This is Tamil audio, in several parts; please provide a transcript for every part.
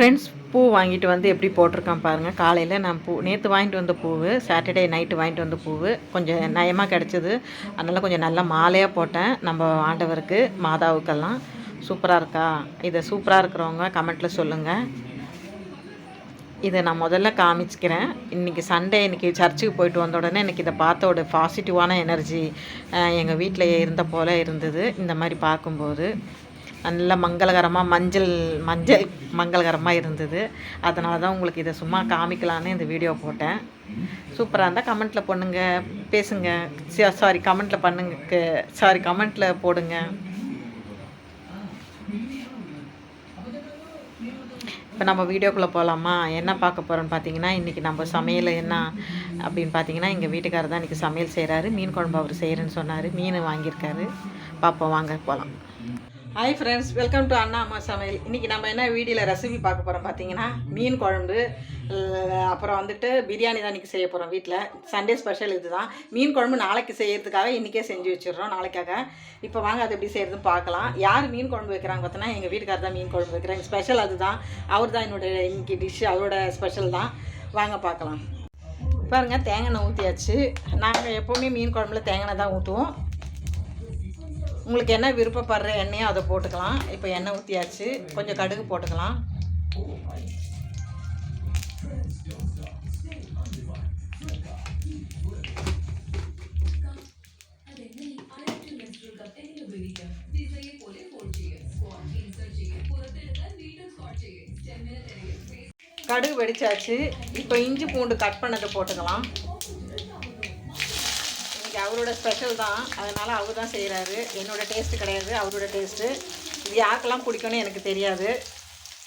ஃப்ரெண்ட்ஸ் பூ வாங்கிட்டு வந்து எப்படி போட்டிருக்கான் பாருங்கள் காலையில் நான் பூ நேற்று வாங்கிட்டு வந்த பூவு சாட்டர்டே நைட்டு வாங்கிட்டு வந்த பூவு கொஞ்சம் நயமாக கிடச்சிது. அதனால் கொஞ்சம் நல்லா மாலையாக போட்டேன். நம்ம ஆண்டவருக்கு மாதாவுக்கெல்லாம். சூப்பராக இருக்கா? இதை சூப்பராக இருக்கிறவங்க கமெண்ட்டில் சொல்லுங்கள் இதை நான் முதல்ல காமிச்சிக்கிறேன். இன்றைக்கி சண்டே இன்றைக்கி சர்ச்சுக்கு போயிட்டு வந்த உடனே எனக்கு இதை பார்த்தோட பாசிட்டிவான எனர்ஜி எங்கள் வீட்டில் இருந்த போல் இருந்தது. இந்த மாதிரி பார்க்கும்போது நல்ல மங்களகரமாக மஞ்சள் மஞ்சள் மங்களகரமாக இருந்தது. அதனால தான் உங்களுக்கு இதை சும்மா காமிக்கலான்னு இந்த வீடியோ போட்டேன். சூப்பராக இருந்தால் கமெண்ட்டில் பண்ணுங்க பேசுங்க. சாரி கமெண்ட்டில் பண்ணுங்க சாரி கமெண்ட்டில் போடுங்க. இப்போ நம்ம வீடியோக்குள்ளே போகலாமா என்ன பார்க்க போகிறோன்னு பார்த்தீங்கன்னா இன்றைக்கி நம்ம சமையல் என்ன அப்படின்னு பார்த்தீங்கன்னா எங்கள் வீட்டுக்காரர் தான் இன்றைக்கி சமையல் செய்கிறாரு மீன் குழம்பு அவர் செய்கிறேன்னு சொன்னார். மீன் வாங்கியிருக்காரு. பார்ப்போம் வாங்க போகலாம் hi friends welcome to Anna Amma Samayal இன்றைக்கி நம்ம என்ன வீடியோவில் ரெசிபி பார்க்க போகிறோம் பார்த்தீங்கன்னா மீன் குழம்பு அப்புறம் வந்துட்டு பிரியாணி தான் இன்றைக்கி செய்ய போகிறோம் வீட்டில் சண்டே ஸ்பெஷல் இதுதான். மீன் குழம்பு நாளைக்கு செய்யறதுக்காக இன்றைக்கே செஞ்சு வச்சிடுறோம் நாளைக்காக. இப்போ வாங்க அது எப்படி செய்யறதுன்னு பார்க்கலாம். யார் மீன் குழம்பு வைக்கிறாங்க பார்த்தோன்னா எங்கள் வீட்டுக்காரர் தான் மீன் குழம்பு வைக்கிறாங்க ஸ்பெஷல் அதுதான். அவர் தான் என்னோட இன்னைக்கு டிஷ் அவரோட ஸ்பெஷல் தான். வாங்க பார்க்கலாம். பாருங்க தேங்காய் எண்ணெய் ஊற்றியாச்சு நாங்கள் எப்போவுமே மீன் குழம்புல தேங்காய் எண்ணெய் தான் ஊற்றுவோம் உங்களுக்கு என்ன விருப்பப்படுற எண்ணெயோ அதை போட்டுக்கலாம். இப்போ எண்ணெய் ஊற்றியாச்சு கொஞ்சம் கடுகு போட்டுக்கலாம். கடுகு வெடிச்சாச்சு. இப்போ இஞ்சி பூண்டு கட் பண்ணதை போட்டுக்கலாம். அவரோட ஸ்பெஷல் தான். அதனால் அவர் தான் செய்கிறாரு என்னோட டேஸ்ட்டு கிடையாது. அவரோட டேஸ்ட்டு இது யாருக்கெல்லாம் பிடிக்கும்னு எனக்கு தெரியாது.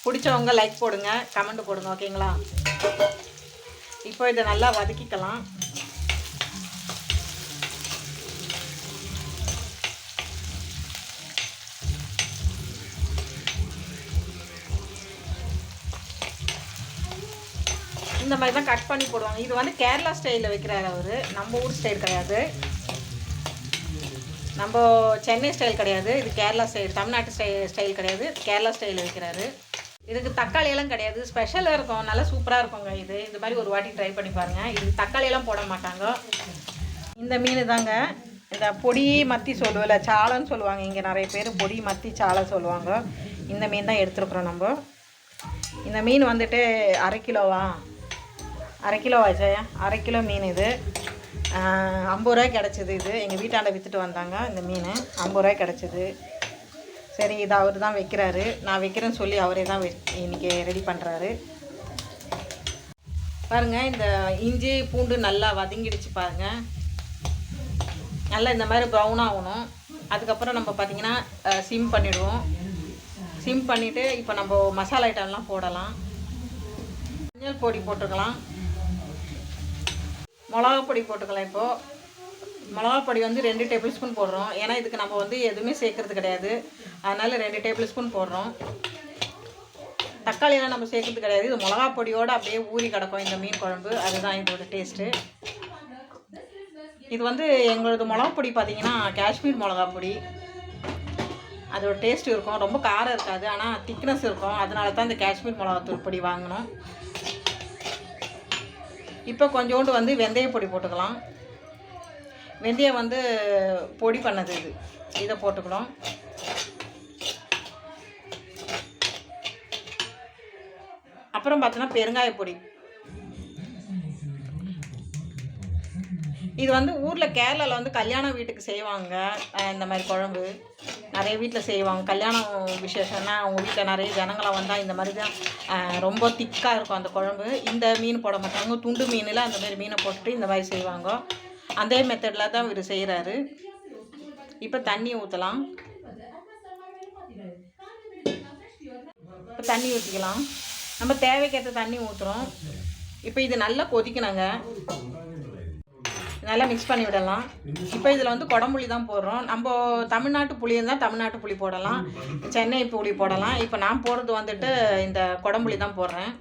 பிடிச்சவங்க லைக் போடுங்க கமெண்ட் போடுங்க ஓகேங்களா இப்போ இதை நல்லா வதக்கிக்கலாம். இந்த மாதிரி தான் கட் பண்ணி போடுவாங்க. இது வந்து கேரளா ஸ்டைலில் வைக்கிறாரு அவர். நம்ம ஊர் ஸ்டைல் கிடையாது. நம்ம சென்னை ஸ்டைல் கிடையாது. இது கேரளா ஸ்டைல் தமிழ்நாட்டு ஸ்டை ஸ்டைல் கிடையாது. கேரளா ஸ்டைல் வைக்கிறாரு இதுக்கு தக்காளி எல்லாம் கிடையாது. ஸ்பெஷலாக இருக்கும். நல்லா சூப்பராக இருக்குங்க இது. இந்த மாதிரி ஒரு வாட்டி ட்ரை பண்ணி பாருங்கள் இது தக்காளி எல்லாம் போட மாட்டாங்க. இந்த மீன் தாங்க. இந்த பொடி மத்தி சொல்லுவோம்ல சாலைன்னு சொல்லுவாங்க. இங்கே நிறைய பேர் பொடி மத்தி சாலை சொல்லுவாங்க. இந்த மீன் தான் எடுத்துருக்குறோம் நம்ம. இந்த மீன் வந்துட்டு அரை கிலோவா? அரை கிலோ ஆச்சா அரை கிலோ மீன் இது. ஐம்பது ரூபாய் கிடச்சிது இது. எங்கள் வீட்டாண்ட விற்றுட்டு வந்தாங்க இந்த மீன். ஐம்பது ரூபாய் கிடச்சிது. சரி இது அவர் தான் வைக்கிறாரு. நான் வைக்கிறேன்னு சொல்லி அவரே தான் வெ- இன்னைக்கு ரெடி பண்ணுறாரு பாருங்கள் இந்த இஞ்சி பூண்டு நல்லா வதங்கிடுச்சு பாருங்கள் நல்லா இந்த மாதிரி ப்ரௌன் ஆகணும். அதுக்கப்புறம் நம்ம பார்த்தீங்கன்னா சிம் பண்ணிவிடுவோம் சிம் பண்ணிவிட்டு இப்போ நம்ம மசாலா ஐட்டம்லாம் போடலாம். மஞ்சள் பொடி போட்டுக்கலாம். மிளகா பொடி போட்டுக்கலாம் இப்போது மிளகா பொடி வந்து ரெண்டு டேபிள் ஸ்பூன் போடுறோம். ஏன்னா இதுக்கு நம்ம வந்து எதுவுமே சேர்க்கறது கிடையாது. அதனால் ரெண்டு டேபிள் ஸ்பூன் போடுறோம். தக்காளியெலாம் நம்ம சேர்க்கறது கிடையாது. இது மிளகா பொடியோடு அப்படியே ஊறி கிடக்கும் இந்த மீன் குழம்பு. அதுதான் இதோட டேஸ்ட்டு இது வந்து எங்களோட மிளகா பொடி பார்த்திங்கன்னா காஷ்மீர் மிளகா பொடி அதோட டேஸ்ட் இருக்கும். ரொம்ப காரம் இருக்காது. ஆனால் திக்னஸ் இருக்கும். அதனால தான் இந்த காஷ்மீர் மிளகாத்தூள் பொடி வாங்கினோம். இப்போ கொஞ்சோண்டு வந்து வெந்தய பொடி போட்டுக்கலாம். வெந்தயம் வந்து பொடி பண்ணது இது. இதை போட்டுக்கலாம் அப்புறம் பார்த்தோன்னா பெருங்காய பொடி இது வந்து ஊரில் கேரளாவில் வந்து கல்யாண வீட்டுக்கு செய்வாங்க. இந்த மாதிரி குழம்பு. நிறைய வீட்டில் செய்வாங்க. கல்யாணம் விசேஷம்னா அவங்க வீட்டில் நிறைய ஜனங்களாக வந்தால் இந்த மாதிரி தான் ரொம்ப திக்காக இருக்கும் அந்த குழம்பு. இந்த மீன் போட மாட்டாங்க. துண்டு மீனில் அந்த மாதிரி மீனை போட்டுட்டு இந்த மாதிரி செய்வாங்க. அதே மெத்தடில் தான் இவர் செய்கிறாரு இப்போ தண்ணி ஊற்றலாம் இப்போ தண்ணி ஊற்றிக்கலாம் நம்ம தேவைக்கேற்ற தண்ணி ஊற்றுறோம் இப்போ இது நல்லா கொதிக்கணுங்க. நல்லா மிக்ஸ் பண்ணி விடலாம். இப்போ இதில் வந்து குடம்புளி தான் போடுறோம். நம்ம தமிழ்நாட்டு புளி இருந்தால் தமிழ்நாட்டு புளி போடலாம். சென்னை புளி போடலாம். இப்போ நான் போடுறது வந்துட்டு இந்த குடம்புளி தான் போடுறேன்.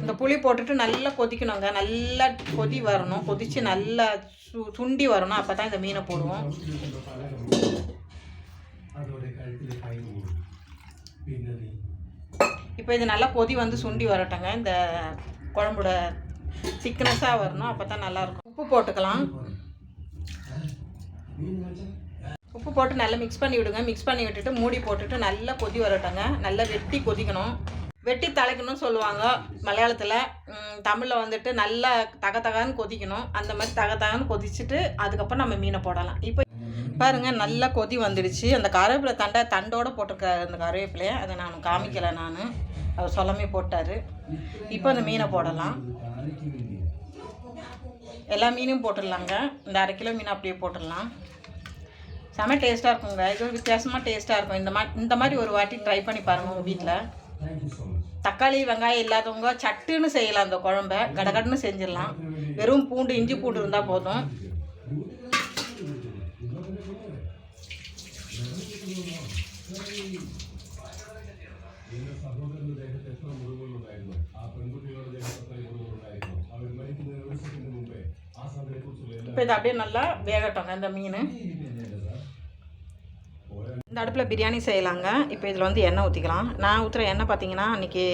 இந்த புளி போட்டுட்டு நல்லா கொதிக்கணுங்க. நல்லா கொதி வரணும். கொதித்து நல்லா சு சுண்டி வரணும். அப்போ தான் இந்த மீனை போடுவோம். இப்போ இது நல்லா கொதி வந்து சுண்டி வரட்டங்க. இந்த குழம்போட திக்னஸாக வரணும். அப்போ தான் நல்லாயிருக்கும். உப்பு போட்டுக்கலாம். உப்பு போட்டு நல்லா மிக்ஸ் பண்ணி விடுங்க. மிக்ஸ் பண்ணி விட்டுட்டு மூடி போட்டுட்டு நல்லா கொதி வரட்டங்க. நல்லா வெட்டி கொதிக்கணும். வெட்டி தலைக்கணும்னு சொல்லுவாங்க மலையாளத்தில். தமிழில் வந்துட்டு நல்லா தக தகன்னு கொதிக்கணும். அந்த மாதிரி தக தகன்னு கொதிச்சுட்டு அதுக்கப்புறம் நம்ம மீனை போடலாம். இப்போ பாருங்க நல்லா கொதி வந்துடுச்சு. அந்த கருவேப்பிலை தண்டை தண்டோட போட்டிருக்காரு அந்த கருவேப்பிலையை அதை நான் காமிக்கலை நான். அவர் சொல்லாமே போட்டார். இப்போ அந்த மீனை போடலாம். எல்லா மீனும் போட்டுடலாங்க. இந்த அரை கிலோ மீன் அப்படியே போட்டுடலாம். செம டேஸ்ட்டாக இருக்குங்க. இது ஒரு வித்தியாசமாக டேஸ்ட்டாக இருக்கும். இந்த மாதிரி இந்த மாதிரி ஒரு வாட்டி ட்ரை பண்ணி பாருங்கள் உங்கள் வீட்டில் தக்காளி வெங்காயம் இல்லாதவங்க சட்டுன்னு செய்யலாம் அந்த குழம்ப. கடகடன்னு செஞ்சிடலாம். வெறும் பூண்டு இஞ்சி பூண்டு இருந்தால் போதும். இப்போ இதை அப்படியே நல்லா வேகட்டோங்க இந்த மீன். இந்த அடுப்பில் பிரியாணி செய்யலாங்க. இப்போ இதில் வந்து எண்ணெய் ஊற்றிக்கலாம் நான் ஊற்றுற எண்ணெய் பார்த்தீங்கன்னா அன்றைக்கி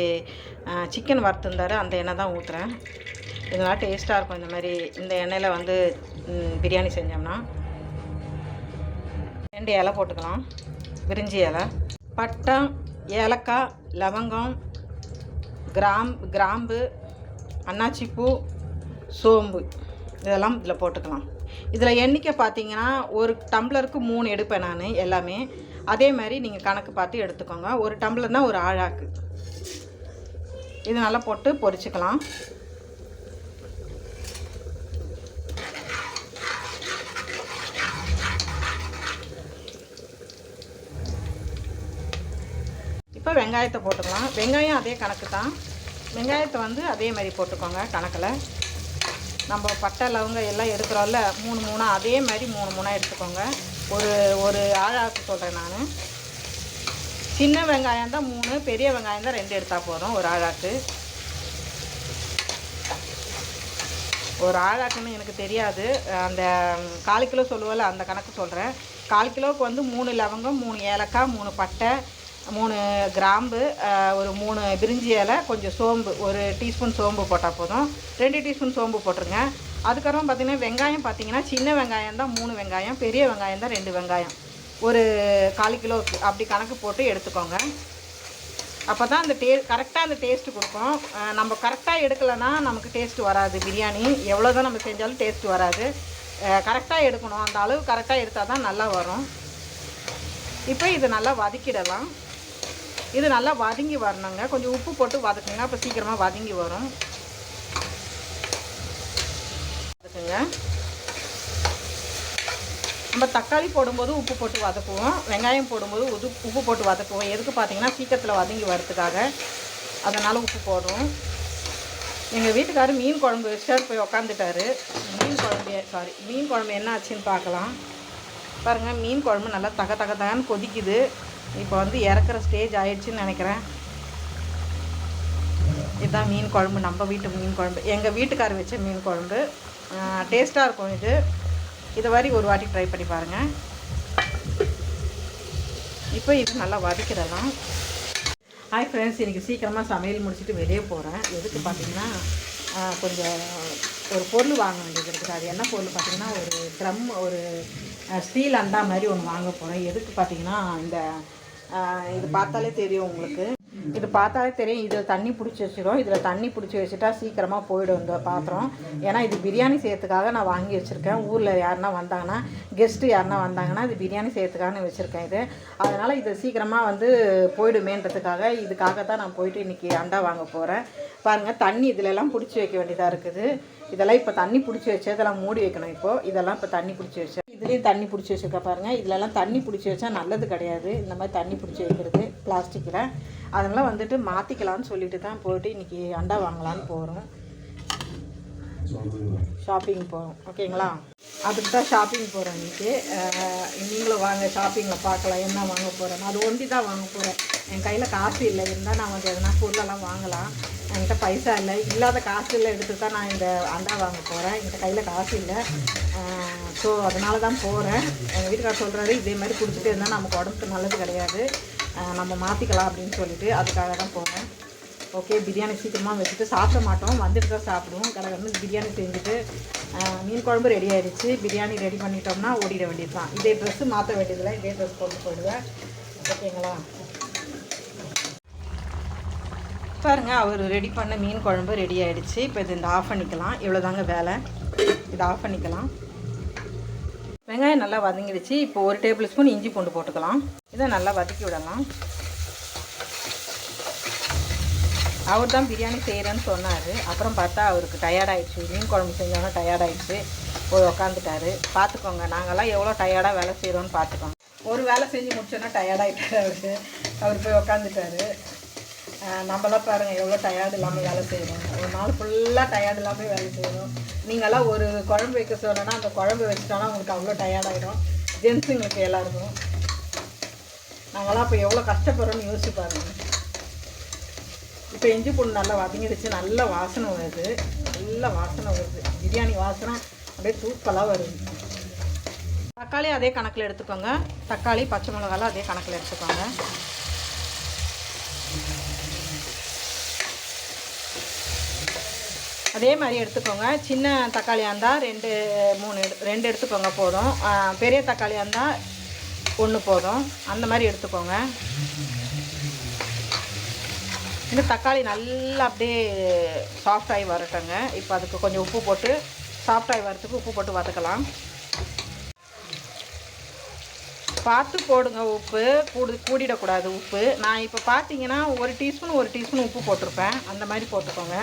சிக்கன் வறுத்துருந்தார். அந்த எண்ணெய் தான் ஊற்றுறேன் இதெல்லாம் டேஸ்ட்டாக இருக்கும். இந்த மாதிரி இந்த எண்ணெயில் வந்து பிரியாணி செஞ்சோம்னா. ரெண்டு இலை போட்டுக்கலாம். விரிஞ்சி இலை. பட்டை ஏலக்காய் லவங்கம் கிராம் கிராம்பு அன்னாச்சிப்பூ சோம்பு. இதெல்லாம் இதில் போட்டுக்கலாம். இதில் எண்ணிக்கை பார்த்தீங்கன்னா ஒரு டம்ளருக்கு மூணு எடுப்பேன் நான் எல்லாமே. அதே மாதிரி நீங்கள் கணக்கு பார்த்து எடுத்துக்கோங்க. ஒரு டம்ளர்னால் ஒரு ஆழாக்கு. இது நல்லா போட்டு பொரிச்சுக்கலாம். இப்போ வெங்காயத்தை போட்டுக்கலாம். வெங்காயம் அதே கணக்கு தான். வெங்காயத்தை வந்து அதே மாதிரி போட்டுக்கோங்க கணக்கில். நம்ம பட்டை லவங்க எல்லாம் எடுக்கிறோம்ல மூணு மூணாக அதே மாதிரி மூணு மூணாக எடுத்துக்கோங்க. ஒரு ஒரு ஆழாக்கு சொல்கிறேன் நான். சின்ன வெங்காயம் தான் மூணு பெரிய வெங்காயம் தான் ரெண்டு எடுத்தால் போதும் ஒரு ஆழாக்கு ஒரு ஆழாக்குன்னு எனக்கு தெரியாது. அந்த கால் கிலோ சொல்லுவோம்ல அந்த கணக்கு சொல்கிறேன் கால் கிலோவுக்கு வந்து மூணு லவங்கம் மூணு ஏலக்காய் மூணு பட்டை மூணு கிராம்பு ஒரு மூணு பிரிஞ்சி இலை கொஞ்சம் சோம்பு ஒரு டீஸ்பூன் சோம்பு போட்டால் போதும். ரெண்டு டீஸ்பூன் சோம்பு போட்டுருங்க. அதுக்கப்புறம் பார்த்திங்கன்னா வெங்காயம் பார்த்தீங்கன்னா சின்ன வெங்காயம் தான் மூணு வெங்காயம் பெரிய வெங்காயம் தான் ரெண்டு வெங்காயம். ஒரு கால் கிலோ அப்படி கணக்கு போட்டு எடுத்துக்கோங்க. அப்போ தான் அந்த டே கரெக்டாக அந்த டேஸ்ட்டு கொடுக்கும். நம்ம கரெக்டாக எடுக்கலைன்னா நமக்கு டேஸ்ட்டு வராது. பிரியாணி எவ்வளோ தான் நம்ம செஞ்சாலும் டேஸ்ட்டு வராது. கரெக்டாக எடுக்கணும். அந்த அளவு கரெக்டாக எடுத்தால் தான் நல்லா வரும். இப்போ இது நல்லா வதக்கிடலாம். இது நல்லா வதங்கி வரணுங்க. கொஞ்சம் உப்பு போட்டு வதக்குங்க அப்போ சீக்கிரமாக வதங்கி வரும். வதக்குங்க. நம்ம தக்காளி போடும்போது உப்பு போட்டு வதக்குவோம். வெங்காயம் போடும்போது உது உப்பு போட்டு வதக்குவோம். எதுக்கு பார்த்தீங்கன்னா சீக்கிரத்தில் வதங்கி வரதுக்காக. அதனால் உப்பு போடுவோம் எங்கள் வீட்டுக்காரர் மீன் குழம்பு வச்சுட்டு போய் உக்காந்துட்டாரு. மீன் குழம்பு சாரி மீன் குழம்பு என்ன ஆச்சுன்னு பார்க்கலாம் பாருங்கள் மீன் குழம்பு நல்லா தக தக தகன்னு கொதிக்குது. இப்போ வந்து இறக்குற ஸ்டேஜ் ஆயிடுச்சுன்னு நினைக்கிறேன். இதுதான் மீன் குழம்பு. நம்ம வீட்டு மீன் குழம்பு. எங்கள் வீட்டுக்காரர் வச்ச மீன் குழம்பு. டேஸ்ட்டாக இருக்கும் இது. இது மாதிரி ஒரு வாட்டி ட்ரை பண்ணி பாருங்கள் இப்போ இது நல்லா வதக்கிடலாம் ஹாய் ஃப்ரெண்ட்ஸ் இன்றைக்கி சீக்கிரமாக சமையல் முடிச்சுட்டு வெளியே போகிறேன் எதுக்கு பார்த்தீங்கன்னா கொஞ்சம் ஒரு பொருள் வாங்க வேண்டியது இருக்குது. அது என்ன பொருள் பார்த்தீங்கன்னா ஒரு ட்ரம் ஒரு ஸ்டீல் அண்டா மாதிரி ஒன்று வாங்க போகிறேன் எதுக்கு பார்த்தீங்கன்னா இந்த இது பார்த்தாலே தெரியும் உங்களுக்கு. இது பார்த்தாலே தெரியும். இதில் தண்ணி பிடிச்சி வச்சிடும் இதில் தண்ணி பிடிச்சி வச்சுட்டா சீக்கிரமாக போயிடும் இந்த பாத்திரம். ஏன்னா இது பிரியாணி செய்யறதுக்காக நான் வாங்கி வச்சுருக்கேன். ஊரில் யாருன்னா வந்தாங்கன்னா கெஸ்ட்டு யாருன்னா வந்தாங்கன்னா இது பிரியாணி செய்யறதுக்காக வச்சுருக்கேன் இது. அதனால் இது சீக்கிரமாக வந்து போயிடுமேன்றதுக்காக இதுக்காக தான் நான் போயிட்டு இன்றைக்கி அண்டா வாங்க போகிறேன் பாருங்கள் தண்ணி இதிலெல்லாம் பிடிச்சி வைக்க வேண்டியதாக இருக்குது. இதெல்லாம் இப்போ தண்ணி பிடிச்சி வச்சு இதெல்லாம் மூடி வைக்கணும் இப்போது இதெல்லாம் இப்போ தண்ணி பிடிச்சி வச்சு இதுலேயும் தண்ணி பிடிச்சி வச்சுருக்க பாருங்கள் இதிலலாம் தண்ணி பிடிச்சி வச்சா நல்லது கிடையாது. இந்த மாதிரி தண்ணி பிடிச்சி வைக்கிறது பிளாஸ்டிக்கில். அதனால் வந்துட்டு மாற்றிக்கலான்னு சொல்லிட்டு தான் போயிட்டு இன்றைக்கி அண்டா வாங்கலான்னு போகிறோம் ஷாப்பிங் போகிறோம் ஓகேங்களா அதுக்கு தான் ஷாப்பிங் போகிறேன் இன்றைக்கி நீங்களும் வாங்க ஷாப்பிங்கில் பார்க்கலாம். என்ன வாங்க போகிறேன் அது ஒண்டி தான் வாங்க போகிறேன் என் கையில் காசு இல்லை. இருந்தால் நான் வந்து எதனா பொருளெல்லாம் வாங்கலாம். என்கிட்ட பைசா இல்லை. இல்லாத காசு இல்லை எடுத்து தான் நான் இந்த அண்டா வாங்க போகிறேன் என்கிட்ட கையில் காசு இல்லை. ஸோ அதனால தான் போகிறேன் எங்கள் வீட்டுக்கார் சொல்கிறாரு இதே மாதிரி பிடிச்சிட்டே இருந்தால் நமக்கு உடம்புக்கு நல்லது கிடையாது. நம்ம மாற்றிக்கலாம் அப்படின்னு சொல்லிட்டு அதுக்காக தான் போகிறேன் ஓகே பிரியாணி சீக்கிரமாக வச்சுட்டு சாப்பிட மாட்டோம். வந்துட்டு தான் சாப்பிடுவோம். கடகடன்னு பிரியாணி செஞ்சுட்டு மீன் குழம்பு ரெடி ஆகிடுச்சு பிரியாணி ரெடி பண்ணிட்டோம்னா ஓடிட வேண்டியது தான் இதே ட்ரெஸ்ஸு மாற்ற வேண்டியதில்லை. இதே ட்ரெஸ் போட்டு போயிடுவேன். ஓகேங்களா? பாருங்கள் அவர் ரெடி பண்ண மீன் குழம்பு ரெடி ஆகிடுச்சு இப்போ இது இந்த ஆஃப் பண்ணிக்கலாம். இவ்வளோதாங்க வேலை. இதை ஆஃப் பண்ணிக்கலாம். வெங்காயம் நல்லா வதங்கிடுச்சு. இப்போ ஒரு டேபிள் ஸ்பூன் இஞ்சி பூண்டு போட்டுக்கலாம். இதை நல்லா வதக்கி விடலாம். அவர் தான் பிரியாணி செய்கிறேன்னு சொன்னார். அப்புறம் பார்த்தா அவருக்கு டயர்டாயிடுச்சு மீன் குழம்பு செஞ்சோன்னா டயர்டாயிடுச்சு போய் உக்காந்துட்டாரு. பார்த்துக்கோங்க நாங்கள்லாம் எவ்வளோ டயர்டாக வேலை செய்கிறோன்னு பார்த்துக்கோங்க ஒரு வேலை செஞ்சு முடிச்சோன்னா டயர்டாகிட்டார் அவருக்கு அவர். போய் உக்காந்துட்டாரு. நம்மளாம் பாருங்கள் எவ்வளோ டயர்டு இல்லாமல் வேலை செய்கிறோம் ஒரு நாள் ஃபுல்லாக டயர்டு இல்லாமல் வேலை செய்கிறோம் நீங்களாம் ஒரு குழம்பு வைக்க சொன்னோன்னா அந்த குழம்பு வச்சுட்டோன்னா உங்களுக்கு அவ்வளோ டயர்டாயிடும் ஜென்ஸுங்களுக்கு எல்லாருக்கும். நாங்களாம் இப்போ எவ்வளோ கஷ்டப்படுறோம்னு யோசிச்சு பாருங்கள் இப்போ இஞ்சி பூண்டு நல்லா வதங்கிடுச்சு நல்ல வாசனை வருது. நல்ல வாசனை வருது. பிரியாணி வாசனை அப்படியே தூக்கலாக வருது. தக்காளி அதே கணக்கில் எடுத்துக்கோங்க. தக்காளி பச்சை மிளகாலாம் அதே கணக்கில் எடுத்துக்கோங்க. அதே மாதிரி எடுத்துக்கோங்க. சின்ன தக்காளியாக இருந்தால் ரெண்டு மூணு எடு ரெண்டு எடுத்துக்கோங்க போதும். பெரிய தக்காளியாக இருந்தால் ஒன்று போதும். அந்த மாதிரி எடுத்துக்கோங்க. இந்த தக்காளி நல்லா அப்படியே சாஃப்டாகி வரட்டுங்க. இப்போ அதுக்கு கொஞ்சம் உப்பு போட்டு சாஃப்டாகி வரத்துக்கு உப்பு போட்டு வதக்கலாம். பார்த்து போடுங்க உப்பு. கூடு கூடிடக்கூடாது உப்பு. நான் இப்போ பார்த்தீங்கன்னா ஒரு டீஸ்பூன் ஒரு டீஸ்பூன் உப்பு போட்டிருப்பேன். அந்த மாதிரி போட்டுக்கோங்க.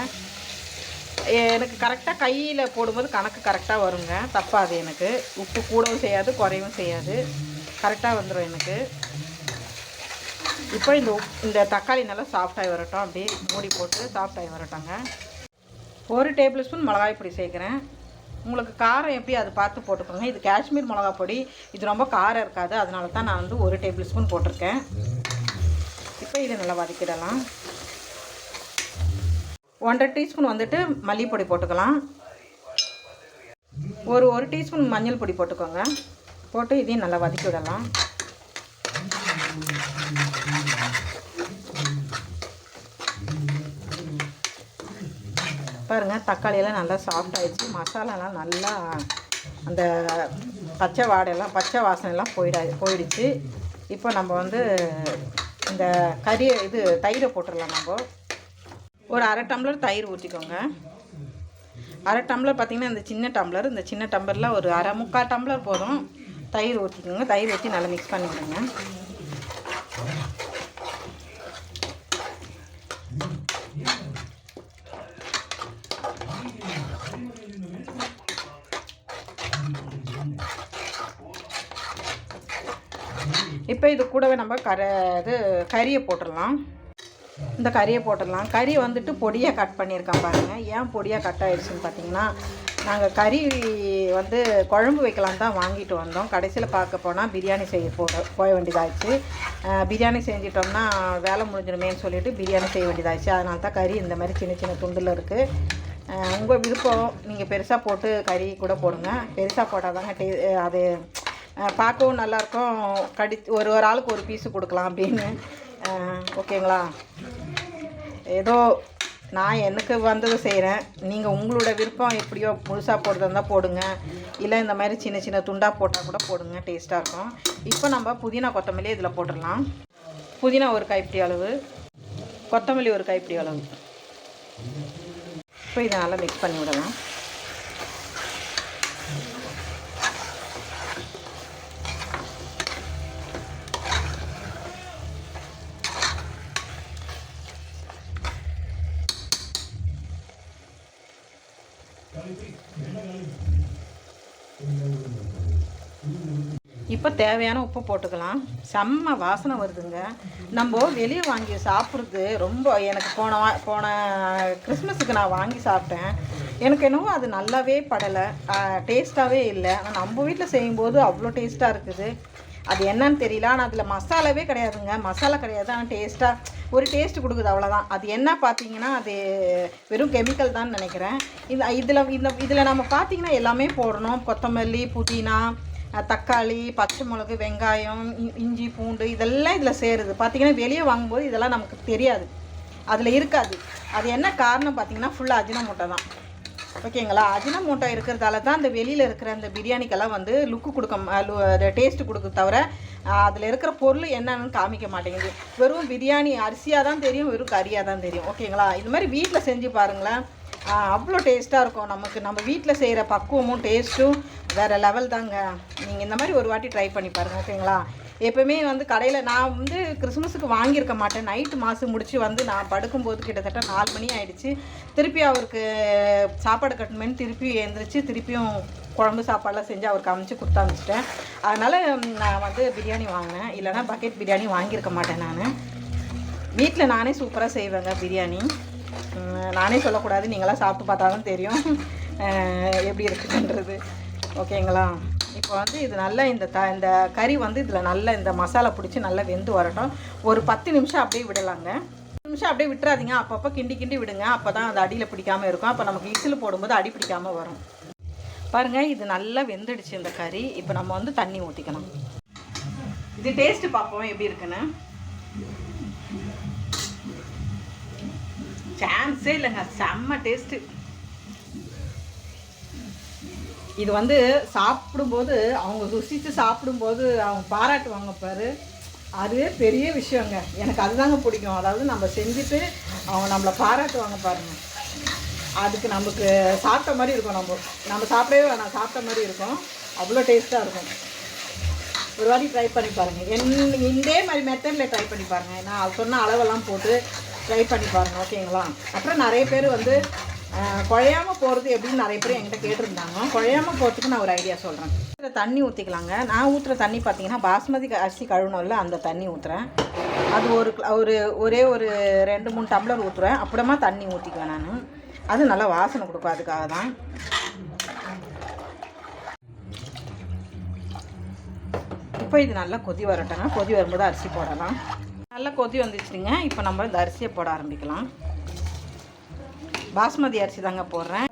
எனக்கு கரெக்டாக கையில் போடும்போது கணக்கு கரெக்டாக வருங்க. தப்பாது எனக்கு. உப்பு கூடவும் செய்யாது குறையவும் செய்யாது. கரெக்டாக வந்துடும் எனக்கு. இப்போ இந்த இந்த தக்காளி நல்லா சாஃப்டாகி வரட்டும். அப்படியே மூடி போட்டு சாஃப்டாகி வரட்டோங்க ஒரு டேபிள் ஸ்பூன் மிளகாய் பொடி சேர்க்குறேன். உங்களுக்கு காரம் எப்படி அது பார்த்து போட்டுக்கோங்க. இது காஷ்மீர் மிளகாய் பொடி. இது ரொம்ப காரம் இருக்காது. அதனால தான் நான் வந்து ஒரு டேபிள் ஸ்பூன் போட்டிருக்கேன். இப்போ இதை நல்லா வதக்கிடலாம். ஒன்றரை டீஸ்பூன் வந்துட்டு மல்லிப்பொடி போட்டுக்கலாம். ஒரு ஒரு டீஸ்பூன் மஞ்சள் பொடி போட்டுக்கோங்க. போட்டு இதையும் நல்லா வதக்கி விடலாம். பாருங்கள் தக்காளியெல்லாம் நல்லா சாஃப்ட் ஆகிடுச்சு மசாலாலாம் நல்லா அந்த பச்சை வாடையெல்லாம் பச்சை வாசனைலாம் போயிடா போயிடுச்சு. இப்போ நம்ம வந்து இந்த கறி இது தயிரை போட்டுடலாம் நம்ம. ஒரு அரை டம்ளர் தயிர் ஊற்றிக்கோங்க அரை டம்ளர் பார்த்திங்கன்னா இந்த சின்ன டம்ளர் இந்த சின்ன டம்ளரில் ஒரு அரை முக்கால் டம்ளர் போதும். தயிர் ஊற்றிக்கோங்க தயிர் ஊற்றி நல்லா மிக்ஸ் பண்ணிவிடுங்க இது கூடவே நம்ம கரை இது கறியை போட்டுடலாம். இந்த கறியை போட்டுடலாம். கறி வந்துட்டு பொடியாக கட் பண்ணியிருக்கேன் பாருங்கள் ஏன் பொடியாக கட் ஆயிடுச்சுன்னு பார்த்தீங்கன்னா நாங்கள் கறி வந்து குழம்பு வைக்கலாம் தான் வாங்கிட்டு வந்தோம். கடைசியில் பார்க்க போனால் பிரியாணி செய்ய போக போக வேண்டியதாகிடுச்சு பிரியாணி செஞ்சிட்டோம்னா வேலை முடிஞ்சிடுமேன்னு சொல்லிட்டு பிரியாணி செய்ய வேண்டியதாகிடுச்சு அதனால தான் கறி இந்த மாதிரி சின்ன சின்ன துண்டில் இருக்குது உங்கள் விருப்பம். நீங்கள் பெருசாக போட்டு கறி கூட போடுங்க. பெருசாக போட்டால் தாங்க டே அது பார்க்கவும் நல்லாயிருக்கும். கடி ஒரு ஒரு ஆளுக்கு ஒரு பீஸு கொடுக்கலாம் அப்படின்னு. ஓகேங்களா? ஏதோ நான் எனக்கு வந்தது செய்கிறேன். நீங்கள் உங்களோட விருப்பம் எப்படியோ முழுசாக போடுறதா இருந்தால் போடுங்க. இல்லை இந்த மாதிரி சின்ன சின்ன துண்டாக போட்டால் கூட போடுங்க. டேஸ்ட்டாக இருக்கும். இப்போ நம்ம புதினா கொத்தமல்லி இதில் போட்டுடலாம். புதினா ஒரு கைப்பிடி அளவு. கொத்தமல்லி ஒரு கைப்பிடி அளவு. இப்போ இதை நல்லா மிக்ஸ் பண்ணி விடலாம். இப்போ தேவையான உப்பு போட்டுக்கலாம். செம்ம வாசனை வருதுங்க. நம்ம வெளியே வாங்கி சாப்பிட்றது ரொம்ப எனக்கு போன வா போன கிறிஸ்மஸுக்கு நான் வாங்கி சாப்பிட்டேன். எனக்கு என்னவோ அது நல்லாவே படலை. டேஸ்ட்டாகவே இல்லை. ஆனால் நம்ம வீட்டில் செய்யும்போது அவ்வளோ டேஸ்ட்டாக இருக்குது. அது என்னன்னு தெரியல. ஆனால் அதில் மசாலாவே கிடையாதுங்க. மசாலா கிடையாது. ஆனால் டேஸ்ட்டாக ஒரு டேஸ்ட் கொடுக்குது அவ்வளோதான் அது என்ன பார்த்தீங்கன்னா அது வெறும் கெமிக்கல் தான் நினைக்கிறேன். இந்த இதில் இந்த இதில் நம்ம பார்த்தீங்கன்னா எல்லாமே போடணும். கொத்தமல்லி புதினா தக்காளி பச்சை மிளகு வெங்காயம் இ- இஞ்சி பூண்டு இதெல்லாம் இதில் சேருது. பார்த்தீங்கன்னா வெளியே வாங்கும்போது இதெல்லாம் நமக்கு தெரியாது. அதில் இருக்காது. அது என்ன காரணம் பார்த்தீங்கன்னா ஃபுல்லாக அஜினமோட்டோ தான். ஓகேங்களா அஜினமோட்டோ இருக்கிறதால தான் அந்த வெளியில் இருக்கிற அந்த பிரியாணிக்கெல்லாம் வந்து லுக்கு கொடுக்க டேஸ்ட்டு கொடுக்க தவிர அதில் இருக்கிற பொருள் என்னன்னு காமிக்க மாட்டேங்குது. வெறும் பிரியாணி அரிசியாக தான் தெரியும் வெறும் கறியாக தான் தெரியும் ஓகேங்களா இது மாதிரி வீட்டில் செஞ்சு பாருங்களேன். அவ்வளோ டேஸ்ட்டாக இருக்கும். நமக்கு நம்ம வீட்டில் செய்கிற பக்குவமும் டேஸ்ட்டும் வேறு லெவல் தாங்க. நீங்கள் இந்த மாதிரி ஒரு வாட்டி ட்ரை பண்ணி பாருங்கள் ஓகேங்களா எப்போவுமே வந்து கடையில் நான் வந்து கிறிஸ்மஸுக்கு வாங்கியிருக்க மாட்டேன். நைட்டு மாதம் முடிச்சு வந்து நான் படுக்கும்போது கிட்டத்தட்ட நாலு மணி ஆயிடுச்சு. திருப்பி அவருக்கு சாப்பாடு கட்டணுமேனு திருப்பி எழுந்திரிச்சு திருப்பியும் குழம்பு சாப்பாடெலாம் செஞ்சு அவருக்கு அமைச்சு கொடுத்து அனுப்பிச்சிட்டேன். அதனால் நான் வந்து பிரியாணி வாங்கினேன். இல்லைன்னா பக்கெட் பிரியாணி வாங்கியிருக்க மாட்டேன் நான். வீட்டில் நானே சூப்பராக செய்வேங்க பிரியாணி. நானே சொல்லக்கூடாது. நீங்களாம் சாப்பிட்டு பார்த்தாலும் தெரியும். எப்படி இருக்குன்றது ஓகேங்களா? இப்போ வந்து இது நல்லா இந்த த இந்த கறி வந்து இதில் நல்லா இந்த மசாலா பிடிச்சி நல்லா வெந்து வரட்டும். ஒரு பத்து நிமிஷம் அப்படியே விடலாங்க. பத்து நிமிஷம் அப்படியே விட்டுறாதீங்க. அப்பப்போ கிண்டி கிண்டி விடுங்க. அப்போ தான் அது அடியில் பிடிக்காமல் இருக்கும். அப்போ நமக்கு இசில் போடும்போது அடி பிடிக்காமல் வரும். பாருங்கள் இது நல்லா வெந்துடுச்சு இந்த கறி. இப்போ நம்ம வந்து தண்ணி ஊற்றிக்கலாம் இது டேஸ்ட்டு பார்ப்போம். எப்படி இருக்குன்னு. சான்ஸே இல்லைங்க. செம்ம டேஸ்ட்டு இது வந்து சாப்பிடும்போது அவங்க ருசித்து சாப்பிடும்போது அவங்க பாராட்டுவாங்க பாரு. அதுவே பெரிய விஷயங்க. எனக்கு அதுதாங்க பிடிக்கும். அதாவது நம்ம செஞ்சுட்டு அவங்க நம்மளை பாராட்டுவாங்க பாருங்க. அதுக்கு நமக்கு சாப்பிட்ட மாதிரி இருக்கும் நம்ம. நம்ம சாப்பிடவே வேணாம். சாப்பிட்ட மாதிரி இருக்கும். அவ்வளோ டேஸ்ட்டாக இருக்கும். ஒரு வாட்டி ட்ரை பண்ணி பாருங்கள் என் இதே மாதிரி மெத்தடில் ட்ரை பண்ணி பாருங்கள் நான் சொன்ன அளவெல்லாம் போட்டு ட்ரை பண்ணி பாருங்கள் ஓகேங்களா அப்புறம் நிறைய பேர் வந்து குழையாமல் போகிறது எப்படின்னு நிறைய பேர் என்கிட்ட கேட்டிருந்தாங்க. குழையாம போகிறதுக்கு நான் ஒரு ஐடியா சொல்கிறேன் இதில் தண்ணி ஊற்றிக்கலாங்க நான் ஊற்றுற தண்ணி பார்த்தீங்கன்னா பாஸ்மதி அரிசி கழுவணும்ல அந்த தண்ணி ஊற்றுறேன் அது ஒரு ஒரு ஒரே ஒரு ரெண்டு மூணு டம்ளர் ஊற்றுறேன் அப்புறமா தண்ணி ஊற்றிக்குவேன் நான். அது நல்லா வாசனை கொடுக்கும் அதுக்காக தான். இப்போ இது நல்லா கொதி வரட்டங்க கொதி வரும்போது அரிசி போடலாம். நல்லா கொதி வந்துச்சுங்க. இப்போ நம்ம இந்த அரிசியை போட ஆரம்பிக்கலாம். பாஸ்மதி அரிசி தாங்க போடுறேன்.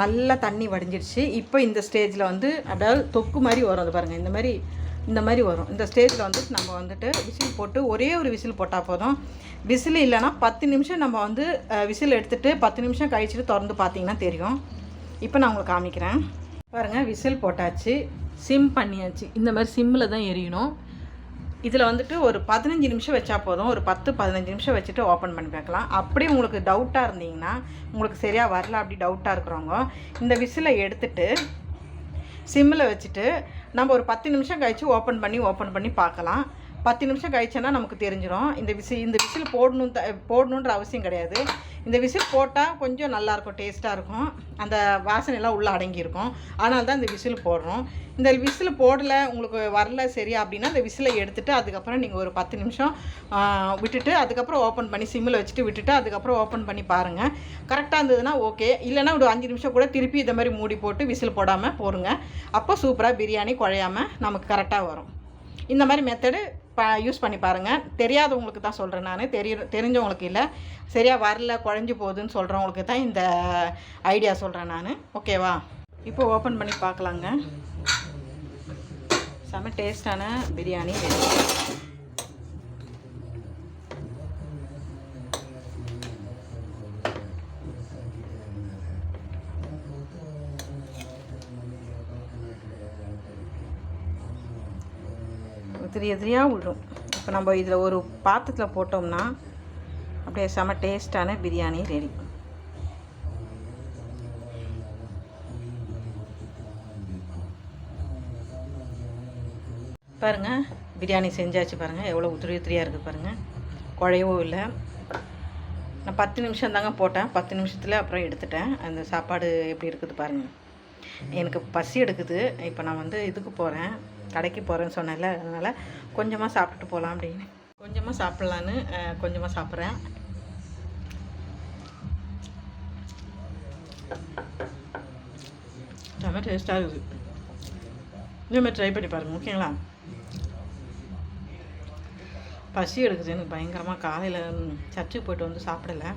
நல்லா தண்ணி வடிஞ்சிடுச்சு இப்போ இந்த ஸ்டேஜில் வந்து அதாவது தொக்கு மாதிரி வரும். அது பாருங்கள் இந்த மாதிரி இந்த மாதிரி வரும். இந்த ஸ்டேஜில் வந்து நம்ம வந்துட்டு விசில் போட்டு ஒரே ஒரு விசில் போட்டால் போதும். விசில் இல்லைன்னா பத்து நிமிஷம் நம்ம வந்து விசில் எடுத்துகிட்டு பத்து நிமிஷம் கழிச்சுட்டு திறந்து பார்த்தீங்கன்னா தெரியும். இப்போ நான் உங்களுக்கு காமிக்கிறேன். பாருங்கள் விசில் போட்டாச்சு. சிம் பண்ணியாச்சு. இந்த மாதிரி சிம்மில் தான் எரியணும். இதில் வந்துட்டு ஒரு பதினஞ்சு நிமிஷம் வச்சா போதும். ஒரு பத்து பதினஞ்சு நிமிஷம் வச்சுட்டு ஓப்பன் பண்ணி பார்க்கலாம். அப்படி உங்களுக்கு டவுட்டாக இருந்தீங்கன்னா உங்களுக்கு சரியாக வரல அப்படி டவுட்டாக இருக்கிறவங்க இந்த விசிலை எடுத்துட்டு சிம்மில் வச்சுட்டு நம்ம ஒரு பத்து நிமிஷம் கழித்து ஓப்பன் பண்ணி ஓப்பன் பண்ணி பார்க்கலாம். பத்து நிமிஷம் கழிச்சோன்னா நமக்கு தெரிஞ்சிடும் இந்த விசில் இந்த விசில் போடணும் த- போடணுன்ற அவசியம் கிடையாது. இந்த விசில் போட்டால் கொஞ்சம் நல்லாயிருக்கும் டேஸ்ட்டாக இருக்கும். அந்த வாசனையெல்லாம் உள்ளே அடங்கியிருக்கும். அதனால தான் இந்த விசில் போடுறோம். இந்த விசில் போடலை உங்களுக்கு வரல சரியா அப்படின்னா இந்த விசிலை எடுத்துட்டு அதுக்கப்புறம் நீங்கள் ஒரு பத்து நிமிஷம் விட்டுட்டு அதுக்கப்புறம் ஓப்பன் பண்ணி சிம்மில் வச்சுட்டு விட்டுட்டு அதுக்கப்புறம் ஓப்பன் பண்ணி பாருங்கள் கரெக்டாக இருந்ததுன்னா ஓகே. இல்லைன்னா ஒரு அஞ்சு நிமிஷம் கூட திருப்பி இந்த மாதிரி மூடி போட்டு விசில் போடாமல் போருங்க அப்போ சூப்பராக பிரியாணி குழையாமல் நமக்கு கரெக்டாக வரும். இந்த மாதிரி மெத்தடு ப யூஸ் பண்ணி பாருங்கள் தெரியாதவங்களுக்கு தான் சொல்கிறேன் நான். தெரிய தெரிஞ்சவங்களுக்கு இல்லை. சரியாக வரல குழஞ்சி போகுதுன்னு சொல்கிறவங்களுக்கு தான் இந்த ஐடியா சொல்கிறேன் நான். ஓகேவா இப்போ ஓப்பன் பண்ணி பார்க்கலாங்க. செம டேஸ்டான பிரியாணி. எதிரி எதிரியாக விழும். இப்போ நம்ம இதில் ஒரு பாத்திரத்தில் போட்டோம்னா அப்படியே செம டேஸ்டான பிரியாணி ரெடி பாருங்கள் பிரியாணி செஞ்சாச்சு பாருங்கள் எவ்வளோ உதிரி உதிரியாக இருக்குது பாருங்கள் குழையவும் இல்லை. நான் பத்து நிமிஷம் தாங்க போட்டேன். பத்து நிமிஷத்தில் அப்புறம் எடுத்துட்டேன். அந்த சாப்பாடு எப்படி இருக்குது பாருங்கள் எனக்கு பசி எடுக்குது. இப்போ நான் வந்து இதுக்கு போகிறேன் கடைக்கு போகிறேன்னு சொன்னேன்ல அதனால் கொஞ்சமாக சாப்பிட்டுட்டு போகலாம் அப்படின்னு. கொஞ்சமாக சாப்பிட்லான்னு கொஞ்சமாக சாப்பிட்றேன். செம்ம டேஸ்ட்டாக இருக்குது. இதேமாதிரி ட்ரை பண்ணி பாருங்கள் ஓகேங்களா பசி எடுக்குது எனக்கு பயங்கரமாக காலையில் சர்ச்சுக்கு போயிட்டு வந்து சாப்பிடலை.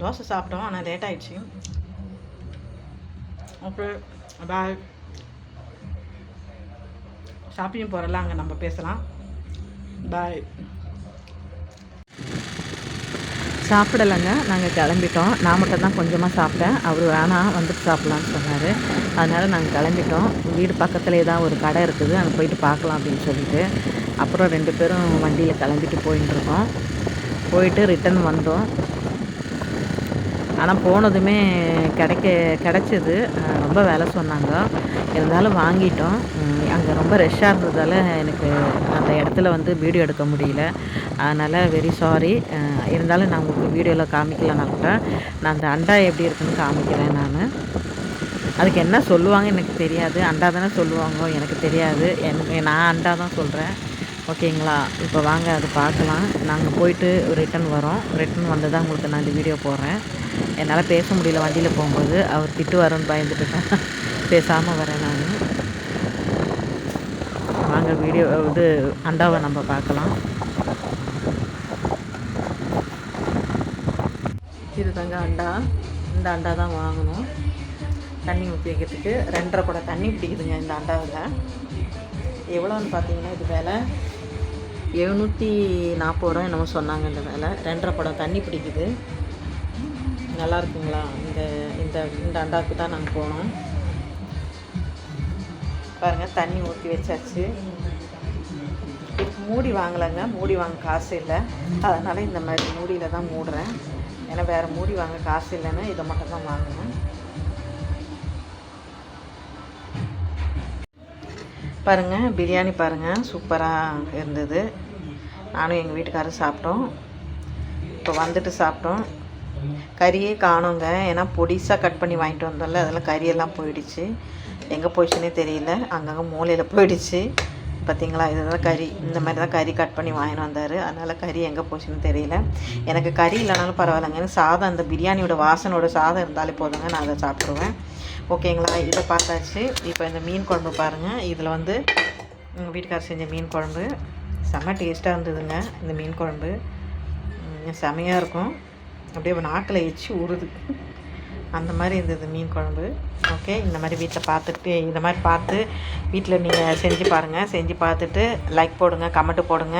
தோசை சாப்பிட்டோம் ஆனால் லேட் ஆகிடுச்சி ஓகே பாய் ஷாப்பிங் போகிறலாம் அங்கே நம்ம பேசலாம். பாய் சாப்பிடலைங்க நாங்கள் கிளம்பிட்டோம். நான் மட்டும் தான் கொஞ்சமாக சாப்பிட்டேன். அவர் வேணாம் வந்துட்டு சாப்பிட்லான்னு சொன்னார். அதனால் நாங்கள் கிளம்பிட்டோம். வீடு பக்கத்துலேயே தான் ஒரு கடை இருக்குது. அங்கே போயிட்டு பார்க்கலாம் அப்படின்னு சொல்லிட்டு. அப்புறம் ரெண்டு பேரும் வண்டியில் கிளம்பிட்டு போயிட்டுருக்கோம் போயிட்டு ரிட்டன் வந்தோம். ஆனால் போனதுமே கிடைக்க கிடச்சிது. ரொம்ப வேலை சொன்னாங்க. இருந்தாலும் வாங்கிட்டோம். அங்கே ரொம்ப ரஷ்ஷாக இருந்ததால் எனக்கு அந்த இடத்துல வந்து வீடியோ எடுக்க முடியல. அதனால் வெரி சாரி இருந்தாலும் நான் உங்களுக்கு வீடியோவில் காமிக்கலனா கூட நான் அந்த அண்டா எப்படி இருக்குன்னு காமிக்கிறேன் நான். அதுக்கு என்ன சொல்லுவாங்க எனக்கு தெரியாது. அண்டா தானே சொல்லுவாங்க எனக்கு தெரியாது. எனக்கு நான் அண்டா தான் சொல்கிறேன் ஓகேங்களா? இப்போ வாங்க அது பார்க்கலாம். நாங்கள் போயிட்டு ரிட்டன் வரோம். ரிட்டன் வந்து தான் உங்களுக்கு நான் இந்த வீடியோ போடுறேன். என்னால் பேச முடியல வண்டியில் போகும்போது. அவர் திட்டு வரேன்னு பயந்துட்டு தான் பேசாமல் வரேன் நான். வாங்க வீடியோ இது அண்டாவை நம்ம பார்க்கலாம். இது தாங்க அண்டா. இந்த அண்டா தான் வாங்கணும். தண்ணி ஊற்றி வைக்கிறதுக்கு ரெண்டரை குடம் தண்ணி பிடிக்குதுங்க இந்த அண்டாவில். எவ்வளோன்னு பார்த்தீங்கன்னா இது வேலை எழுநூற்றி நாற்பது ரூபா என்னமோ சொன்னாங்க இந்த வேலை. ரெண்டரை குடம் தண்ணி பிடிக்குது. நல்லா இருக்குங்களா? இந்த இந்த இந்த அண்டாவுக்கு தான் நாங்கள் போனோம். பாருங்கள் தண்ணி ஊற்றி வச்சாச்சு. மூடி வாங்கலைங்க மூடி வாங்க காசு இல்லை. அதனால் இந்த மாதிரி மூடியில் தான் மூடுறேன். ஏன்னா வேறு மூடி வாங்க காசு இல்லைன்னா இதை மட்டும் தான் வாங்கினேன் பாருங்கள் பிரியாணி பாருங்கள் சூப்பராக இருந்தது. நானும் எங்கள் வீட்டுக்காரரும் சாப்பிட்டோம். இப்போ வந்துட்டு சாப்பிட்டோம். கறியே காணோங்க. ஏன்னா பொடிசாக கட் பண்ணி வாங்கிட்டு வந்தோம்ல அதெல்லாம் கறியெல்லாம் போயிடுச்சு. எங்கே போயிடுச்சுன்னே தெரியல. அங்கங்கே மூலையில் போயிடுச்சு. பார்த்தீங்களா இதுதான் கறி. இந்த மாதிரி தான் கறி கட் பண்ணி வாங்கிட்டு வந்தார். அதனால் கறி எங்கே போச்சுன்னு தெரியல. எனக்கு கறி இல்லைனாலும் பரவாயில்லைங்க. எனக்கு சாதம் அந்த பிரியாணியோட வாசனோட சாதம் இருந்தாலே போதுங்க. நான் அதை சாப்பிடுவேன். ஓகேங்களா? இதை பார்த்தாச்சு. இப்போ இந்த மீன் குழம்பு பாருங்கள் இதில் வந்து எங்கள் வீட்டுக்காரர் செஞ்ச மீன் குழம்பு. செம்ம டேஸ்ட்டாக இருந்ததுங்க இந்த மீன் குழம்பு. செமையாக இருக்கும். அப்படியே நாக்கில் எச்சி ஊறுது. அந்த மாதிரி இருந்தது மீன் குழம்பு. ஓகே இந்த மாதிரி வீட்டில் பார்த்துட்டு இந்த மாதிரி பார்த்து வீட்டில் நீங்கள் செஞ்சு பாருங்கள் செஞ்சு பார்த்துட்டு லைக் போடுங்க கமெண்ட்டு போடுங்க.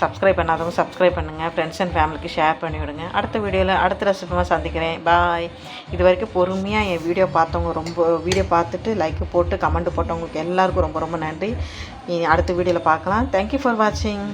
சப்ஸ்கிரைப் பண்ணாதவங்க சப்ஸ்கிரைப் பண்ணுங்கள் ஃப்ரெண்ட்ஸ் அண்ட் ஃபேமிலிக்கு ஷேர் பண்ணி விடுங்க. அடுத்த வீடியோவில் அடுத்த ரெசிபிமாக சந்திக்கிறேன். பாய் இது வரைக்கும் பொறுமையாக என் வீடியோ பார்த்தவங்க ரொம்ப வீடியோ பார்த்துட்டு லைக் போட்டு கமெண்ட் போட்டவங்களுக்கு எல்லாருக்கும் ரொம்ப ரொம்ப நன்றி. அடுத்த வீடியோவில் பார்க்கலாம். தேங்க்யூ ஃபார் வாட்சிங்